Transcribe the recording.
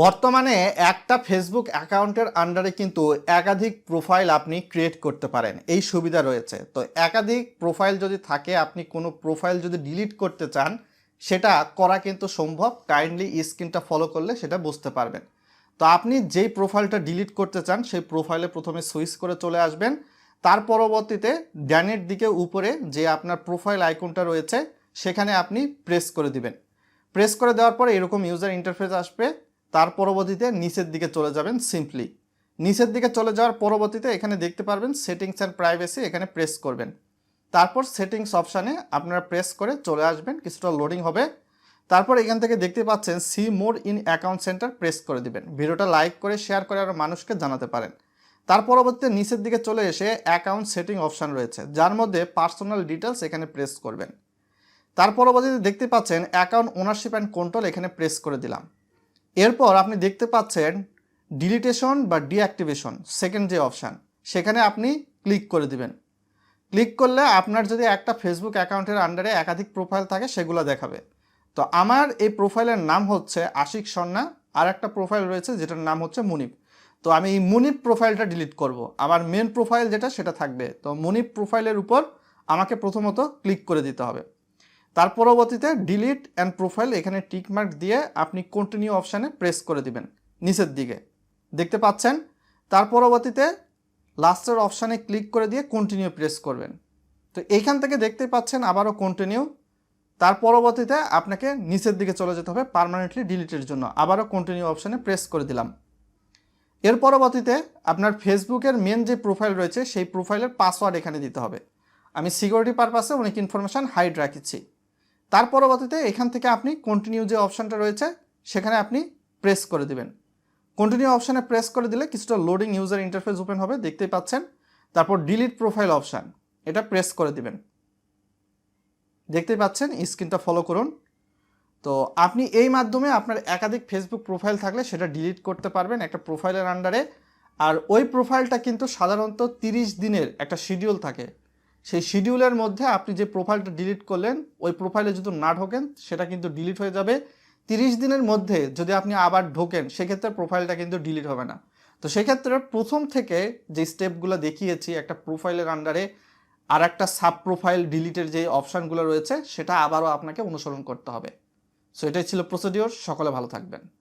বর্তমানে একটা ফেসবুক অ্যাকাউন্টের আন্ডারে কিন্তু একাধিক প্রোফাইল আপনি ক্রিয়েট করতে পারেন। এই সুবিধা রয়েছে। তো একাধিক প্রোফাইল যদি থাকে, আপনি কোনো প্রোফাইল যদি ডিলিট করতে চান, সেটা করা কিন্তু সম্ভব। কাইন্ডলি স্ক্রিনটা ফলো করলে সেটা বুঝতে পারবেন। তো আপনি যেই প্রোফাইলটা ডিলিট করতে চান, সেই প্রোফাইলে প্রথমে সুইচ করে চলে আসবেন। তার পরবর্তীতে ড্যানের দিকে উপরে যে আপনার প্রোফাইল আইকনটা রয়েছে, সেখানে আপনি প্রেস করে দিবেন। প্রেস করে দেওয়ার পরে এরকম ইউজার ইন্টারফেস আসবে। তার পরবর্তীতে নিচের দিকে চলে যাবেন সিম্পলি নিচের দিকে চলে যাওয়ার পরবর্তীতে এখানে দেখতে পারবেন সেটিংস অ্যান্ড প্রাইভেসি এখানে প্রেস করবেন। তারপর সেটিংস অপশানে আপনারা প্রেস করে চলে আসবেন, কিছুটা লোডিং হবে। তারপর এখান থেকে দেখতে পাচ্ছেন see more in account center press করে দিবেন। ভিডিওটা লাইক করে শেয়ার করে আরও মানুষকে জানাতে পারেন। তার পরবর্তীতে নিচের দিকে চলে এসে অ্যাকাউন্ট সেটিং অপশান রয়েছে, যার মধ্যে পার্সোনাল ডিটেলস এখানে প্রেস করবেন। তার পরবর্তীতে দেখতে পাচ্ছেন অ্যাকাউন্ট ওনারশিপ অ্যান্ড কন্ট্রোল এখানে প্রেস করে দিলাম। এরপর আপনি দেখতে পাচ্ছেন ডিলিটেশন বা ডিঅ্যাক্টিভেশন সেকেন্ড যে অপশান সেখানে আপনি ক্লিক করে দিবেন। ক্লিক করলে আপনার যদি একটা ফেসবুক অ্যাকাউন্টের আন্ডারে একাধিক প্রোফাইল থাকে, সেগুলো দেখাবে। তো আমার এই প্রোফাইলের নাম হচ্ছে আশিক সন্না, আর একটা প্রোফাইল রয়েছে যেটার নাম হচ্ছে মুনিপ তো আমি এই মুনিপ প্রোফাইলটা ডিলিট করব। আমার মেন প্রোফাইল যেটা, সেটা থাকবে। তো মুনিপ প্রোফাইলের উপর আমাকে প্রথমত ক্লিক করে দিতে হবে। তার পরবর্তীতে ডিলিট অ্যান্ড প্রোফাইল এখানে টিক মার্ক দিয়ে আপনি কন্টিনিউ অপশানে প্রেস করে দিবেন, নিচের দিকে। দেখতে পাচ্ছেন? তার পরবর্তীতে লাস্টের অপশানে ক্লিক করে দিয়ে কন্টিনিউ প্রেস করবেন। তো এইখান থেকে দেখতে পাচ্ছেন আবারও কন্টিনিউ তার পরবর্তীতে আপনাকে নিচের দিকে চলে যেতে হবে পারমানেন্টলি ডিলিটের জন্য। আবারও কন্টিনিউ অপশানে প্রেস করে দিলাম। এর পরবর্তীতে আপনার ফেসবুকের মেন যে প্রোফাইল রয়েছে, সেই প্রোফাইলের পাসওয়ার্ড এখানে দিতে হবে। আমি সিকিউরিটি পারপাসে অনেক ইনফরমেশান হাইড রাখিছি। তার পরবর্তীতে এখান থেকে আপনি কন্টিনিউ যে অপশানটা রয়েছে, সেখানে আপনি প্রেস করে দিবেন। কন্টিনিউ অপশানে প্রেস করে দিলে কিছুটা লোডিং ইউজার ইন্টারফেস ওপেন হবে, দেখতেই পাচ্ছেন। তারপর ডিলিট প্রোফাইল অপশান এটা প্রেস করে দিবেন। দেখতেই পাচ্ছেন স্ক্রিনটা ফলো করুন। তো আপনি এই মাধ্যমে আপনার একাধিক ফেসবুক প্রোফাইল থাকলে সেটা ডিলিট করতে পারবেন একটা প্রোফাইলের আন্ডারে আর ওই প্রোফাইলটা কিন্তু সাধারণত তিরিশ দিনের একটা শিডিউল থাকে। সেই শিডিউলের মধ্যে আপনি যে প্রোফাইলটা ডিলিট করলেন, ওই প্রোফাইলে যদি না ঢোকেন, সেটা কিন্তু ডিলিট হয়ে যাবে। তিরিশ দিনের মধ্যে যদি আপনি আবার ঢোকেন, সেক্ষেত্রে প্রোফাইলটা কিন্তু ডিলিট হবে না। তো সেক্ষেত্রে প্রথম থেকে যে স্টেপগুলো দেখিয়েছি, একটা প্রোফাইলের আন্ডারে আর একটা সাব প্রোফাইল ডিলিটের যে অপশানগুলো রয়েছে, সেটা আবারও আপনাকে অনুসরণ করতে হবে। সো এটাই ছিল প্রসিডিওর সকলে ভালো থাকবেন।